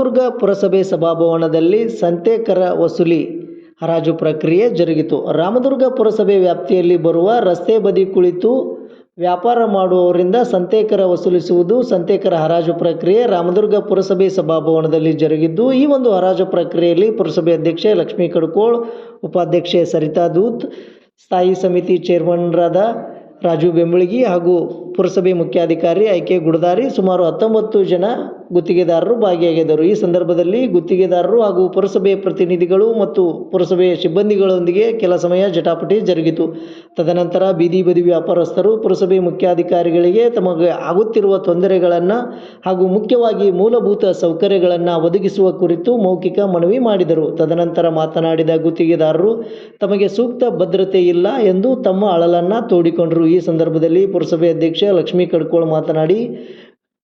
ರಾಮದುರ್ಗ ಪುರಸಭೆ ಸಭಾಭವನದಲ್ಲಿ ಸಂತೆಕರ ವಸೂಲಿ ಹರಾಜು ಪ್ರಕ್ರಿಯೆ ಜರುಗಿತು. ರಾಮದುರ್ಗ ಪುರಸಭೆ ವ್ಯಾಪ್ತಿಯಲ್ಲಿ ಬರುವ ರಸ್ತೆ ಬದಿ ಕುಳಿತು ವ್ಯಾಪಾರ ಮಾಡುವವರಿಂದ ಸಂತೇಕರ ವಸೂಲಿಸುವುದು ಸಂತೇಕರ ಹರಾಜು ಪ್ರಕ್ರಿಯೆ. ರಾಮದುರ್ಗ ಪುರಸಭೆ ಸಭಾಭವನದಲ್ಲಿ ಜರುಗಿದ್ದು, ಈ ಒಂದು ಹರಾಜು ಪ್ರಕ್ರಿಯೆಯಲ್ಲಿ ಪುರಸಭೆ ಅಧ್ಯಕ್ಷೆ ಲಕ್ಷ್ಮೀ ಕಡ್ಕೋಳ್, ಉಪಾಧ್ಯಕ್ಷೆ ಸರಿತಾ ದೂತ್, ಸ್ಥಾಯಿ ಸಮಿತಿ ಚೇರ್ಮನ್ರಾದ ರಾಜು ಬೆಂಬಳಗಿ ಹಾಗೂ ಪುರಸಭೆ ಮುಖ್ಯಾಧಿಕಾರಿ ಐ ಕೆ ಗುಡದಾರಿ ಸುಮಾರು ಹತ್ತೊಂಬತ್ತು ಜನ ಗುತ್ತಿಗೆದಾರರು ಭಾಗಿಯಾಗಿದ್ದರು. ಈ ಸಂದರ್ಭದಲ್ಲಿ ಗುತ್ತಿಗೆದಾರರು ಹಾಗೂ ಪುರಸಭೆಯ ಪ್ರತಿನಿಧಿಗಳು ಮತ್ತು ಪುರಸಭೆಯ ಸಿಬ್ಬಂದಿಗಳೊಂದಿಗೆ ಕೆಲ ಸಮಯ ಜಟಾಪಟಿ ಜರುಗಿತು. ತದನಂತರ ಬೀದಿ ಬದಿ ವ್ಯಾಪಾರಸ್ಥರು ಪುರಸಭೆ ಮುಖ್ಯಾಧಿಕಾರಿಗಳಿಗೆ ತಮಗೆ ಆಗುತ್ತಿರುವ ತೊಂದರೆಗಳನ್ನು ಹಾಗೂ ಮುಖ್ಯವಾಗಿ ಮೂಲಭೂತ ಸೌಕರ್ಯಗಳನ್ನು ಒದಗಿಸುವ ಕುರಿತು ಮೌಖಿಕ ಮನವಿ ಮಾಡಿದರು. ತದನಂತರ ಮಾತನಾಡಿದ ಗುತ್ತಿಗೆದಾರರು, ತಮಗೆ ಸೂಕ್ತ ಭದ್ರತೆ ಇಲ್ಲ ಎಂದು ತಮ್ಮ ಅಳಲನ್ನು ತೋಡಿಕೊಂಡರು. ಈ ಸಂದರ್ಭದಲ್ಲಿ ಪುರಸಭೆ ಅಧ್ಯಕ್ಷ ಲಕ್ಷ್ಮೀ ಕಡ್ಕೋಳ್ ಮಾತನಾಡಿ,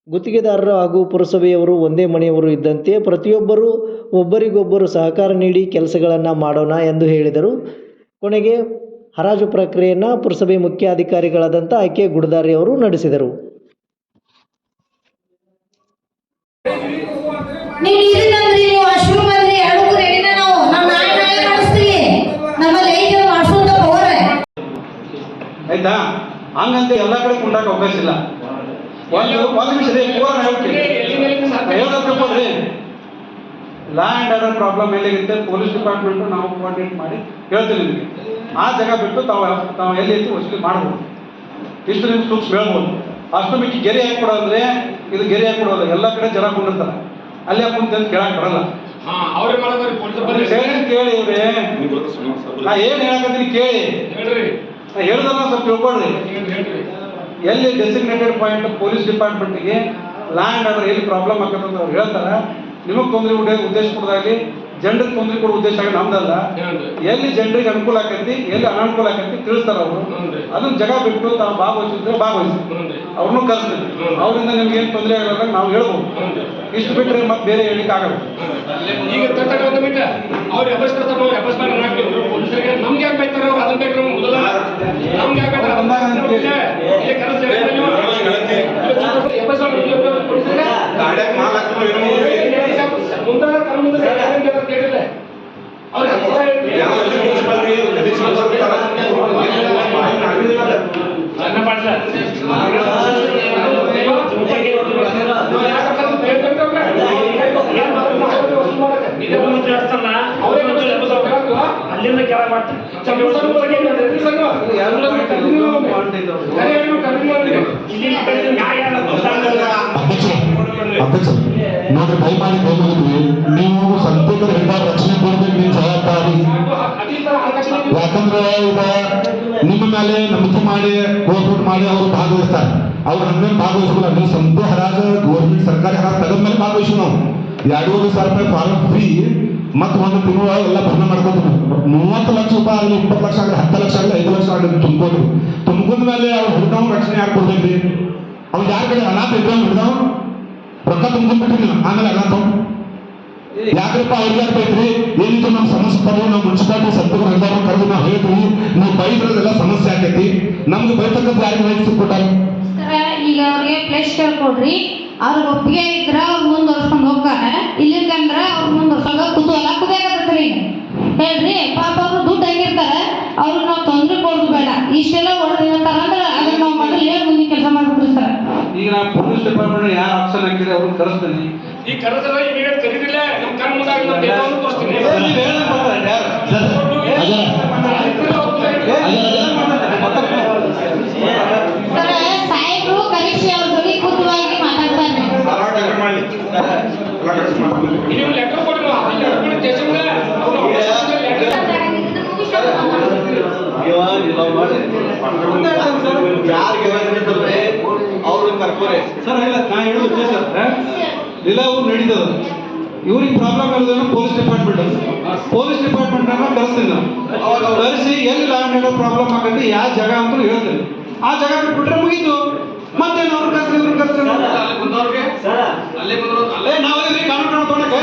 ಗುತ್ತಿಗೆದಾರರು ಹಾಗೂ ಪುರಸಭೆಯವರು ಒಂದೇ ಮನೆಯವರು ಇದ್ದಂತೆ ಪ್ರತಿಯೊಬ್ಬರು ಒಬ್ಬರಿಗೊಬ್ಬರು ಸಹಕಾರ ನೀಡಿ ಕೆಲಸಗಳನ್ನು ಮಾಡೋಣ ಎಂದು ಹೇಳಿದರು. ಕೊನೆಗೆ ಹರಾಜು ಪ್ರಕ್ರಿಯೆಯನ್ನು ಪುರಸಭೆ ಮುಖ್ಯಾಧಿಕಾರಿಗಳಾದಂಥ ಆಯ್ಕೆ ಗುಡದಾರಿ ಅವರು ನಡೆಸಿದರು. ಹಂಗಂತ ಎಲ್ಲ ಕಡೆ ಕುಂಡಾಕ ಅವಕಾಶ ಇಲ್ಲ. ಒಂದು ಒಂದು ನಿಮಿಷ ರೀ ಪೂರ್ಣ ಹೇಳ್ತೀನಿ. ಲಾ ಅಂಡ್ ಆರ್ಡರ್ ಪ್ರಾಬ್ಲಮ್ ಎಲ್ಲಿರುತ್ತೆ? ಪೊಲೀಸ್ ಡಿಪಾರ್ಟ್ಮೆಂಟ್ ನಾವು ಕೋಆರ್ಡಿನೇಟ್ ಮಾಡಿ ಹೇಳ್ತೀವಿ ನಿಮಗೆ. ಆ ಜಾಗ ಬಿಟ್ಟು ತಾವು ತಾವು ಎಲ್ಲಿ ಐತಿ ವಸೂಲಿ ಮಾಡ್ಬೋದು. ಇಷ್ಟು ನಿಮ್ಗೆ ಸೂಕ್ಷ್ಮ ಹೇಳ್ಬೋದು. ಅಷ್ಟು ಮಿಕ್ಕಿ ಗೆರೆ ಹಾಕಿ ಕೊಡೋದ್ರೆ ಇದು ಗೆರೆ ಹಾಕಿ ಕೊಡೋಲ್ಲ ಎಲ್ಲ ಕಡೆ ಜನ ಕುಂಡಿರ್ತಾರೆ. ಅಲ್ಲಿ ಕುಂತ ಅಂತ ಕೇಳಕ್ ಬರಲ್ಲ. ಕೇಳಿ ಇವ್ರೆ? ನಾ ಏನ್ ಹೇಳಕತ್ತೀನಿ ಕೇಳಿ. ಹೇಳ್ರಿ. ನಾ ಹೇಳ್ದಲ್ಲ ಸ್ವಲ್ಪ ತಿಳ್ಕೊಳ್ರಿ ಎಲ್ಲಿ ಡೆಸಿಗ್ನೇಟೆಡ್ ಪಾಯಿಂಟ್ ಪೊಲೀಸ್ ಡಿಪಾರ್ಟ್ಮೆಂಟ್ಗೆ ಲ್ಯಾಂಡ್ ಆದ್ರೆ ಆರ್ಡರ್ ಎಲ್ಲಿ ಪ್ರಾಬ್ಲಮ್ ಆಗತ್ತೆ ಅಂತ ಅವ್ರು ಹೇಳ್ತಾರೆ. ನಿಮಗೆ ತೊಂದರೆ ಉಡ ಉದ್ದೇಶ ಕೊಡೋದಾಗಲಿ ಜನರಿಗೆ ತೊಂದರೆ ಕೊಡೋ ಉದ್ದೇಶ ಆಗಿ ನಮ್ದಲ್ಲ. ಎಲ್ಲಿ ಜನರಿಗೆ ಅನುಕೂಲ ಆಕೈತಿ ಎಲ್ಲಿ ಅನಾನುಕೂಲ ಆಕೈತಿ ತಿಳಿಸ್ತಾರ ಅವರು. ಅದನ್ನ ಜಗ ಬಿಟ್ಟು ತಾವು ಭಾಗವಹಿಸಿದ್ರೆ ಭಾಗವಹಿಸಿ. ಅವ್ರನ್ನು ಕರೆಸ್ತೀವಿ ಅವರಿಂದ ನಿಮ್ಗೆ ಏನು ತೊಂದರೆ ಆಗಲ್ಲ ನಾವು ಹೇಳ್ಬೋದು. ಇಷ್ಟು ಬಿಟ್ಟರೆ ಮತ್ತೆ ಬೇರೆ ಹೇಳಿಕ್ಕೆ ಆಗಲ್ಲ ಈಗ ತಟ್ಟಾಗ ಒಂದು ಮಿನಿಟ್ ಅವ್ರು ಎಬ್ಬಸ್ತಾರೆ ನಾವು ಎಬ್ಬಸ್ಬಾರ ಹಾಕ್ಬೇಕು ಪೊಲೀಸರಿಗೆ ನಮ್ಗೆ ಯಾಕೆ ಬೈತಾರೆ ಅವ್ರು ಅದನ್ನ ಬೇಕು ನಮ್ಗೆ ಮೊದಲ ನಮ್ಗೆ ಯಾಕೆ ಬೈತಾರೆ ಅದನ್ನ ಬೇಕು ನಮ್ಗೆ ಇಲ್ಲಿ ಕೆಲಸ ಹೇಳಿದ್ರೆ ನೀವು ಎಬ್ಬಸ್ಬಾರ ಪೊಲೀಸರಿಗೆ ಮುಂದೆ ಕಣ್ಣು ಮುಂದೆ ಯಾರೇನ್ ಬೇಕಾದ್ರೆ ಕೇಳಿಲ್ಲ ಅವ್ರು ಸಣ್ಣ ಪಾಡ್ಲ ಅಲ್ಲಿಂದ ಕೆಳ ಅಧ್ಯಕ್ಷ ನೋಡ್ರಿ ದಯಮಾಡಿ ಕೈ ಮುಗಿದ್ವಿ ನೀವು ಸಂತೇಕರ ಹಿಡಿದ ರಕ್ಷಣೆ ಕೊಡ್ಬೇಕು ನೀವು ಜವಾಬ್ದಾರಿ. ಯಾಕಂದ್ರೆ ಈಗ ನಿಮ್ಮ ಮೇಲೆ ನಂಬಿಕೆ ಮಾಡಿ ಕೋರ್ಟ್ ಮಾಡಿ ಅವರು ಭಾಗವಹಿಸ್ತಾರೆ. ಅವ್ರು ಹಂಗೇನು ಭಾಗವಹಿಸಲ್ಲ ನೀವು ಸಂತೆ ಹರಾಜು ಗೌರ್ಮೆಂಟ್ ಸರ್ಕಾರಿ ಹರಾಜ್ ತಗೊಂಡ್ಮೇಲೆ ಮೇಲೆ ಭಾಗವಹಿಸಿ ನಾವು. ಎರಡೂವರೆ ಸಾವಿರ ರೂಪಾಯಿ ಫಾರಂ ಫ್ರೀ ಮತ್ತು ಒಂದು ತಿಂಗಳು ಎಲ್ಲ ಭರ್ನ ಮಾಡ್ಕೋತಾರೆ ಮೂವತ್ತು ಲಕ್ಷ ರೂಪಾಯಿ ಆಗಲಿ ಇಪ್ಪತ್ತು ಲಕ್ಷ ಆಗಲಿ ಹತ್ತು ಲಕ್ಷ ಆಗಲಿ ಐದು ಲಕ್ಷ ಆಗಲಿ ತುಂಬೋದು ತುಂಬಿದ ಮೇಲೆ ಅವ್ರು ಹಿಡ್ದವ್ ರಕ್ಷಣೆ ಯಾರು ಕೊಡ್ಬೇಕ್ರಿ ಅವ್ನು ಯಾರ ಕಡೆ ಅನಾಥ ಇದ್ದಾವ ಹಿಡ್ದವ್ ರೊಕ್ಕ ತುಂಬಿಟ್ಬಿಟ್ಟಿಲ್ಲ ಆಮೇಲೆ ಅನಾಥ ಯಾಕ್ರಪ್ಪ ಅವ್ರಿಗೆ ಆಗ್ತೈತ್ರಿ ಏನಿದ್ರು ನಮ್ಮ ಸಮಸ್ಯೆ ನಾವು ಮುನ್ಸಿಪಾಲಿಟಿ ಸತ್ತರು ಹಿಡ್ದವ್ರು ಕರೆದು ನಾವು ಹೇಳ್ತೀವಿ. ನೀವು ಬೈದ್ರದೆಲ್ಲ ಸಮಸ್ಯೆ ಆಗೈತಿ ನಮ್ಗೆ ಬೈತಕ್ಕಂಥ ಯಾರಿಗೆ ವಹಿಸಿ ಕೊಟ್ಟಾರ ಈಗ ಅವ್ರಿಗೆ ಪ್ಲೇಸ್ ಕೊಡ್ರಿ ಅವ್ರಿಗೆ ಒಪ್ಪಿಗೆ ಇದ್ರ ಅವ್ರು ಮುಂದುವರ್ಸ್ಕೊಂಡು ಹೋಗ್ತಾರೆ. ಇಲ್ಲಿಂದ ಅಂದ್ರೆ ಅವ್ರು ಮುಂದುವರ್ಸೋದು ಕುತೂಹಲ ಕುದಿಯಾಕತ್ತೈತ್ರಿ ಈಗ ಹೇಳ್ರಿ ಪಾಪ ಅವ್ರು ದುಡ್ಡು ಹಾಕಿರ್ತಾರೆ. ಅವ್ರಿಗೆ ನಾವು ತೊಂದರೆ ಕೊಡೋದು ಬೇಡ. ಇಷ್ಟೆಲ್ಲ ಹೊಡೆದಿರ್ತಾರ ಅಂದ್ರೆ ಅದನ್ನ ನಾವು ಮೊದಲು ಹೇಳಿ ಮುಂದೆ ಕೆಲಸ ಮಾಡ್ಬಿಟ್ಟಿರ್ತಾರೆ. ಸರ್ ಈಗ ನಾವು ಪೊಲೀಸ್ ಡಿಪಾರ್ಟ್ಮೆಂಟ್ ಯಾರು ಆಪ್ಷನ್ ಹಾಕಿದ್ರೆ ಅವ್ರಿಗೆ ಕರೆಸ್ತೀನಿ. ಈ ಕರೆದ್ರೆ ಈಗ ಕರೀರಿಲ್ಲ ನಮ್ಮ ಕಣ್ಣು ಮುಂದಾಗ ನಮ್ಮ ದೇಹವನ್ನು ತೋರಿಸ್ತೀನಿ. ನೀವು ಹೇಳಕ್ ಬರ್ತಾರೆ ಯಾರು? ಅವ್ರು ಕರ್ಕೋರೆ ಸರ್ ಇಲ್ಲ ನಾ ಹೇಳೋದು ಉದ್ದೇಶ ಇಲ್ಲ ಅವ್ರು ನಡೀತದ ಇವ್ರಿಗೆ ಪ್ರಾಬ್ಲಮ್ ಇರೋದೇನು ಪೊಲೀಸ್ ಡಿಪಾರ್ಟ್ಮೆಂಟ್ ಪೊಲೀಸ್ ಡಿಪಾರ್ಟ್ಮೆಂಟ್ ಅನ್ನ ಕರೆಸ್ತೀನಿ ನಾವು ಕರೆಸಿ ಎಲ್ಲಿ ಲಾ ಆ್ಯಂಡ್ ಪ್ರಾಬ್ಲಮ್ ಆಗತ್ತೆ ಯಾವ ಜಾಗ ಅಂತ ಹೇಳ್ತೀನಿ ಆ ಜಾಗ ಬಿಟ್ಬಿಟ್ರೆ ಮುಗೀತು ಮತ್ತೇನು ಅವ್ರು ಕರ್ಸಿ ಇವ್ರು ಕರ್ಸಿ ಅಲ್ಲೇ ನಾವಲ್ಲಿ ಕಾನೂನು ತೊಗೊಳಕ್ಕೆ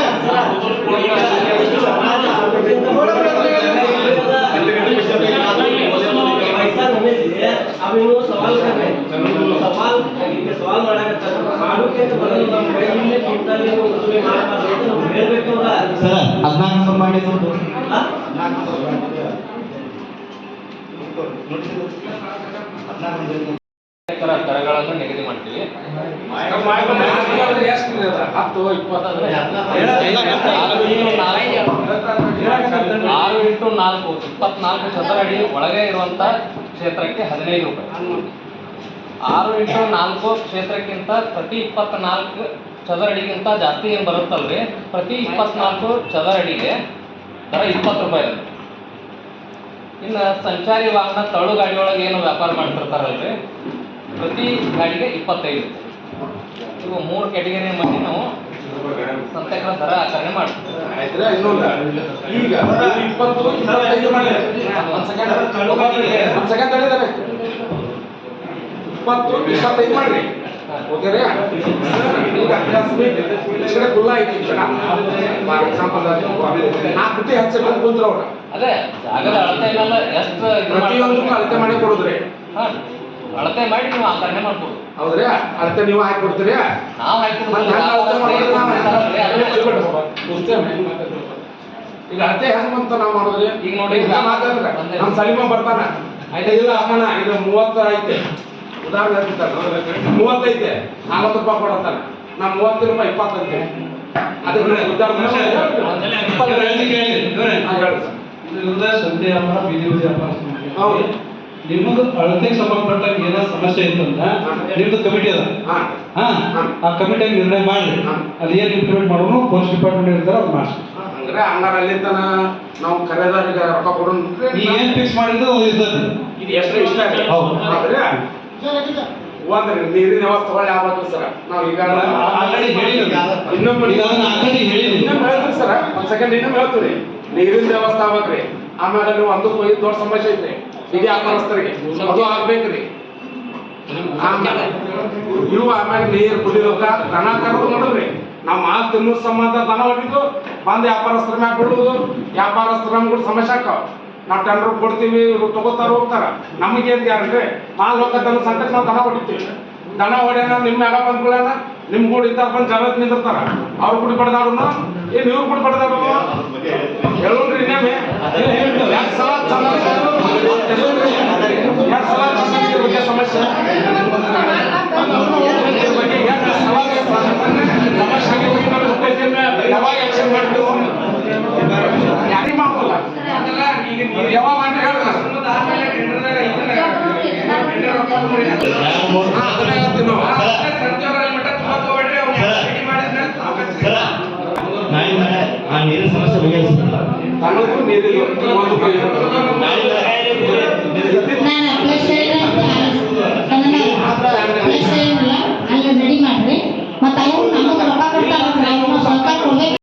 ಸವಾಲ್ ಕರೆ ಸವಾಲ್ ಸವಾಲ್ ಮಾಡಕತ್ತಾರ ಮಾಡೋಕೆ ಅಂತ ಬರಲ್ಲ ನಮ್ಮ ಕೈಯಲ್ಲಿ ಕಿಂತಲ್ಲಿ ವಸೂಲಿ ಮಾಡಬಾರ್ದು ಅಂತ ಹದಿನಾಲ್ಕು ಮಾಡಿ ತರ ದರಗಳನ್ನು ನಿಗದಿ ಮಾಡ್ತೀವಿ. ಹತ್ತು ಇಪ್ಪತ್ತು ಆರು ಇಂಟು ನಾಲ್ಕು. ಇಪ್ಪತ್ನಾಲ್ಕು ಚದರ ಅಡಿ ಒಳಗೆ ಇರುವಂತ ಕ್ಷೇತ್ರಕ್ಕೆ ಹದಿನೈದು ರೂಪಾಯಿ. ಆರು ಇಂಟು ನಾಲ್ಕು ಕ್ಷೇತ್ರಕ್ಕಿಂತ ಪ್ರತಿ ಇಪ್ಪತ್ನಾಲ್ಕು ಚದರ ಅಡಿಗಿಂತ ಜಾಸ್ತಿ ಏನು ಬರುತ್ತಲ್ರಿ? ಪ್ರತಿ ಇಪ್ಪತ್ನಾಲ್ಕು ಚದರ ಅಡಿಗೆ ದರ ಇಪ್ಪತ್ತು ರೂಪಾಯಿ ಇರುತ್ತೆ. ಇನ್ನು ಸಂಚಾರಿ ವಾಹನ ತಳು ಗಾಡಿಯೊಳಗೆ ಏನು ವ್ಯಾಪಾರ ಮಾಡ್ತಿರ್ತಾರಲ್ರಿ? ಪ್ರತಿ ಗಾಡಿಗೆ ಇಪ್ಪತ್ತೈದು. ಇವು ಮೂರು ಕ್ಯಾಟಗರಿ ಮಾಡಿ ನಾವು ಸಂತೆಗಳ ದರ ಆಚರಣೆ ಮಾಡ್ತೀವಿ. ಈಗ ಇಪ್ಪತ್ತು ಇಪ್ಪತ್ತೈದು ಮಾಡಿ ಒಂದ್ ಸೆಕೆಂಡ್ ಒಂದ್ ಸೆಕೆಂಡ್ ತಡೀತಾರೆ ಇಪ್ಪತ್ತು ಇಪ್ಪತ್ತೈದು ಮಾಡ್ರಿ. ಈ ಕಡೆ ಐತಿ ಈ ಕಡೆ ಫಾರ್ ಎಕ್ಸಾಂಪಲ್ ನಾಲ್ಕು ಪುಟ್ಟಿ ಹಚ್ಚ ಕುಂತ್ರ ಅವ್ರ. ಅದೇ ಜಾಗದ ಅಳತೆ ಇಲ್ಲ ಎಷ್ಟು ಪ್ರತಿಯೊಂದಕ್ಕೂ ಅಳತೆ ಮಾಡಿ ಕೊಡುದ್ರಿ. ಅಳತೆ ಮಾಡಿ ನೀವು ಆಚರಣೆ ಮಾಡ್ಬೋದು. ಹೌದ್ರಿ? ಅಳತೆ ನೀವು ಹಾಕಿ ಕೊಡ್ತೀರಿ? ನಾವು ಹಾಕಿ ಈಗ ಅಳತೆ ಹೆಂಗ್ ಅಂತ ನಾವು ಮಾಡೋದ್ರಿ ಈಗ ನೋಡಿ, ಮಾತಾಡಿದ್ರೆ ನಮ್ಮ ಸಲೀಮ ಬರ್ತಾನ. ಆಯ್ತಾ. ಇಲ್ಲ ಅಮ್ಮನ ಇದು ಮೂವತ್ತು ಐತೆ. ಉದಾಹರಣೆ ಮೂವತ್ತೈದೆ ಮೂವತ್ತೈತೆ ನಲ್ವತ್ತು ರೂಪಾಯಿ ಕೊಡತ್ತಾನೆ ನಾ ಮೂವತ್ತು ರೂಪಾಯಿ ಇಪ್ಪತ್ತು ಅಂತೀನಿ ಅದಕ್ಕೆ ಉದಾಹರಣೆ ಸಂತೆ ವ್ಯಾಪಾರ ಬೀದಿ ವ್ಯಾಪಾರ ಹೌದು ನಿಮ್ಮದು ಅಳತೆಗೆ ಸಂಬಂಧಪಟ್ಟ ಏನಾದ್ರು ಸಮಸ್ಯೆ ಇತ್ತಂದ್ರ ನಿಮ್ದು ಕಮಿಟಿ ಅದ ಆ ಕಮಿಟಿಯಾಗಿ ನಿರ್ಣಯ ಮಾಡ್ರಿ. ಅಲ್ಲಿ ಏನ್ ಇಂಪ್ಲಿಮೆಂಟ್ ಮಾಡೋನು ಪೊಲೀಸ್ ಡಿಪಾರ್ಟ್ಮೆಂಟ್ ಇರ್ತಾರ ಅದು ಮಾಡಿಸಿ ಅಂದ್ರೆ ಹಂಗಾರ ಅಲ್ಲಿ ತನ ನಾವು ಕರೆದಾರಿಗೆ ರೊಕ್ಕ ಕೊಡೋಣ ಏನ್ ಫಿಕ್ಸ್ ಮಾಡಿದ್ದು ಇರ್ತದೆ ಇದು ಎಷ್ಟು ಇಷ್ಟ ಹೌದು. ಒಂದ್ರಿ ನೀರಿನ ವ್ಯವಸ್ಥೆ ಒಳ್ಳೆ ಆಗ್ಬೋದು ಸರ್. ನಾವು ಈಗ ಇನ್ನೊಮ್ಮೆ ಇನ್ನೊಮ್ಮೆ ಹೇಳ್ತೀವಿ ಸರ್? ಒಂದ್ ಸೆಕೆಂಡ್ ಇನ್ನೊಮ್ಮೆ ಹೇಳ್ತೀವಿ ನೀರಿನ ವ್ಯವಸ್ಥೆ ಆಗ್ಬೇಕ್ರಿ. ಆಮೇಲೆ ನೀವು ಒಂದು ಐದು ದೊಡ್ಡ ಸಮಸ್ಯೆ ಐತ್ರಿ. ಇದೇ ವ್ಯಾಪಾರಸ್ಥರಿಗೆ ಅದು ಆಗ್ಬೇಕ್ರಿ. ಆಮೇಲೆ ಇವು ಆಮೇಲೆ ನೀರು ಕುಡಿಯೋಕ ದನ ಕರೆದು ನೋಡ್ರಿ. ನಾವು ಮಾಲ್ ತಿನ್ನೋ ಸಂಬಂಧ ದನ ಹೊಡಿದು ಬಂದು ವ್ಯಾಪಾರಸ್ಥರ ಮ್ಯಾಗ ಬಿಡುವುದು ವ್ಯಾಪಾರಸ್ಥರ ನಮ್ಗೆ ಸಮಸ್ಯೆ ಆಕಾವ ನಾವು ಟೆಂಡರ್ ಕೊಡ್ತೀವಿ, ಇವ್ರು ತಗೋತಾರ ಹೋಗ್ತಾರ ನಮಗೇನ್ ಗ್ಯಾರಂಟಿ ಹಾಲು ಹೋಗತ್ತನ್ನ ಸಂಕಟ ನಾವು ದನ ಹೊಡಿತೀವಿ. ದನ ಹೊಡ್ಯಾನ ನಿಮ್ಮ ಮ್ಯಾಗ ಬಂದ್ಕೊಳ್ಳೋಣ ನಿಮ್ ಕೂಡ ಇದ್ದಾರ ಬಂದು ಜನ ನಿಂದಿರ್ತಾರ. ಅವ್ರು ಕುಡಿ ಬಡ್ದಾಡೋನು? ಏನ್ ಇವ್ರು ಕುಡಿ ಬಡ್ದಾಡೋನು ಹೇಳೋಣ್ರಿ ಇನ್ನೊಮ್ಮೆ. ಸಲ ಸಲ ಸಮಸ್ಯೆ ಇದ್ರ ಬಗ್ಗೆ ಎರಡ್ ಸಲ ಸಮಸ್ಯೆ ಆಗಿ ಹೋಗಿ ನಾವು ಗೊತ್ತೈತಿ. ಯಾವಾಗ ಆಕ್ಷನ್ ಮಾಡ್ತೀವಿ ಯಾರಿಗ್ ಮಾಡ್ಕೊಲ್ಲ ಯಾವಾಗ ಮಾಡಿ ಹೇಳ್ರಿ ಹಾ, ಅದನ್ನೇ ಹೇಳ್ತೀವಿ ನಾವು ನಾಳೆ ಆ ನೀರಿನ ಸಮಸ್ಯೆ ಬಗೆಹರಿಸ್ತಾರೆ ತನಗೂ